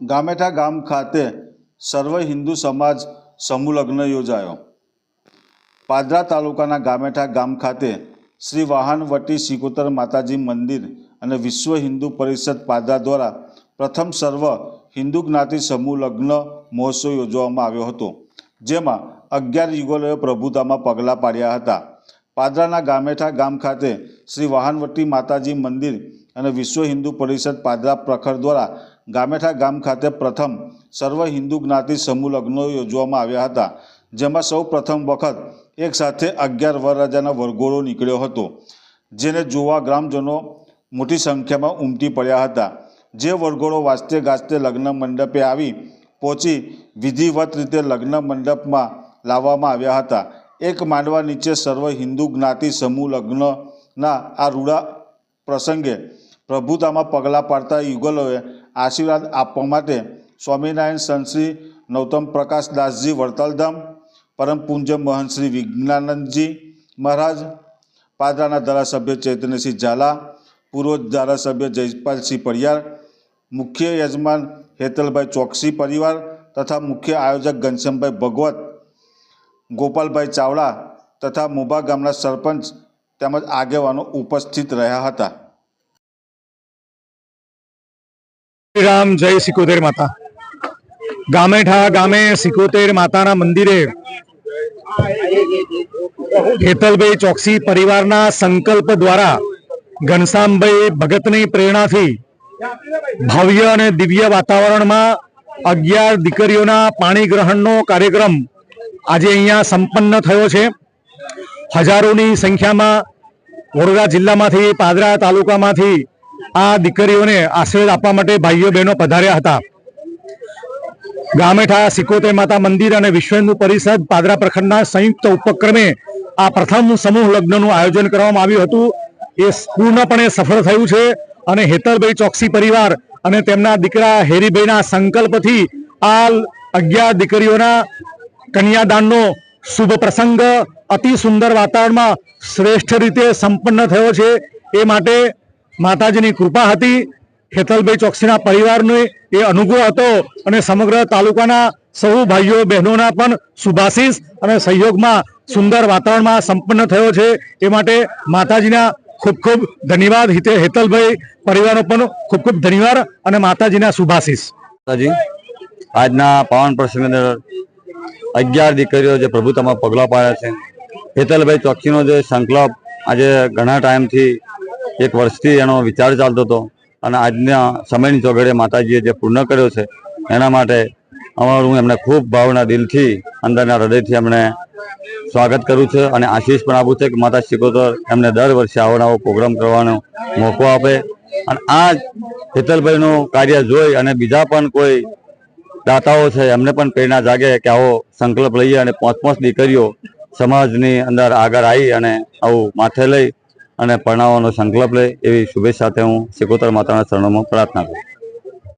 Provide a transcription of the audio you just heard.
ગામેઠા ગામ ખાતે સર્વ હિન્દુ સમાજ સમૂહ યોજાયો. પાદરા તાલુકાના ગામેઠા ગામ ખાતે શ્રી વાહનવટી સિકોતર માતાજી મંદિર અને વિશ્વ હિન્દુ પરિષદ પાદરા દ્વારા પ્રથમ સર્વ હિન્દુ જ્ઞાતિ સમૂહ મહોત્સવ યોજવામાં આવ્યો હતો, જેમાં અગિયાર યુગલોએ પ્રભુતામાં પગલાં પાડ્યા હતા. પાદરાના ગામેઠા ગામ ખાતે શ્રી વાહનવટી માતાજી મંદિર અને વિશ્વ હિન્દુ પરિષદ પાદરા પ્રખર દ્વારા ગામેઠા ગામ ખાતે પ્રથમ સર્વ હિન્દુ જ્ઞાતિ સમૂહ લગ્નો યોજવામાં આવ્યા હતા, જેમાં સૌ પ્રથમ વખત એક સાથે અગિયાર વરરાજાના વરઘોડો નીકળ્યો હતો, જેને જોવા ગ્રામજનો મોટી સંખ્યામાં ઉમટી પડ્યા હતા. જે વરઘોડો વાજતે ગાજતે લગ્ન મંડપે આવી પહોંચી વિધિવત રીતે લગ્ન મંડપમાં લાવવામાં આવ્યા હતા. એક માંડવા નીચે સર્વ હિન્દુ જ્ઞાતિ સમૂહ લગ્નના આ રૂડા પ્રસંગે પ્રભુતામાં પગલાં પાડતા યુગલોએ આશીર્વાદ આપવા માટે સ્વામિનારાયણ સંતશ્રી નૌતમ પ્રકાશદાસજી વડતાલધામ, પરમ પૂજ્ય મહંત શ્રી વિજ્ઞાનંદજી મહારાજ, પાદરાના ધારાસભ્ય ચૈતન્યસિંહ ઝાલા, પૂર્વ ધારાસભ્ય જયપાલસિંહ પરિયાર મુખ્ય યજમાન હેતલભાઈ ચોકસી પરિવાર તથા મુખ્ય આયોજક ઘનશ્યામભાઈ ભગવત, ગોપાલભાઈ ચાવડા તથા મુભા ગામના સરપંચ તેમજ આગેવાનો ઉપસ્થિત રહ્યા હતા. રામ જય સિકોતેર માતા. ગામેઠા ગામે સિકોતેર માતાના મંદિરે હેતલભાઈ ચોકસી પરિવારના સંકલ્પ દ્વારા ઘનશ્યામભાઈ ભગતની પ્રેરણાથી ભવ્ય અને દિવ્ય વાતાવરણમાં અગિયાર દીકરીઓના પાણી ગ્રહણનો કાર્યક્રમ આજે અહીંયા સંપન્ન થયો છે. હજારોની સંખ્યામાં વડોદરા જિલ્લામાંથી, પાદરા તાલુકામાંથી આ દીકરીઓને આશીર્વાદ આપવા માટે ભાઈઓ બહેનો પધાર્યા હતા. ગામેઠા સિકોતેર માતા મંદિર અને વિશ્વ હિન્દુ પરિષદ પાદરા પ્રખંડના સંયુક્ત ઉપક્રમે આ પ્રથમ સમૂહ લગ્નનું આયોજન કરવામાં આવ્યું હતું. એ પૂર્ણપણે સફળ થયું છે અને હેતલભાઈ ચોકસી પરિવાર અને તેમના દીકરા હેરીભાઈના સંકલ્પથી આ અગિયાર દીકરીઓના કન્યાદાનનો શુભ પ્રસંગ અતિ સુંદર વાતાવરણમાં શ્રેષ્ઠ રીતે સંપન્ન થયો છે. એ માટે માતાજીની કૃપા હતી. હેતલભાઈ ચોકસીના પરિવારનો એ અનુગ્રહ હતો અને સમગ્ર તાલુકાના સૌ ભાઈઓ બહેનોના પણ શુભાશીષ અને સહયોગમાં સુંદર વાતાવરણમાં સંપન્ન થયો છે. એ માટે માતાજીના ખૂબ ખૂબ ધન્યવાદ. હિતે હેતલભાઈ પરિવારનો પણ ખૂબ ખૂબ ધન્યવાદ અને માતાજીના શુભાશીષ. માતાજી, આજના પાવન પ્રસંગની અગિયાર દીકરીઓ જે પ્રભુતામાં પગલાં પાડ્યા છે. હેતલભાઈ ચોકસીનો જે સંકલ્પ આજે ઘણા ટાઈમથી એક વર્ષથી એનો વિચાર ચાલતો હતો અને આજના સમયની ચોઘડે માતાજીએ જે પૂર્ણ કર્યો છે, એના માટે અમારું એમને ખૂબ ભાવના દિલથી, અંદરના હૃદયથી એમણે સ્વાગત કરું છું અને આશીષ પણ આપું છે કે માતા શિકોતર એમને દર વર્ષે આવો પ્રોગ્રામ કરવાનો મોકો આપે. અને આ હેતલભાઈનું કાર્ય જોઈ અને બીજા પણ કોઈ દાતાઓ છે, એમને પણ પ્રેરણા જાગે કે આવો સંકલ્પ લઈએ અને પાંચ પાંચ દીકરીઓ સમાજની અંદર આગળ આવી અને આવું માથે લઈ અને પરણાવવાનો સંકલ્પ લે એવી શુભેચ્છા સાથે હું સિકોતર માતાના ચરણોમાં પ્રાર્થના કરું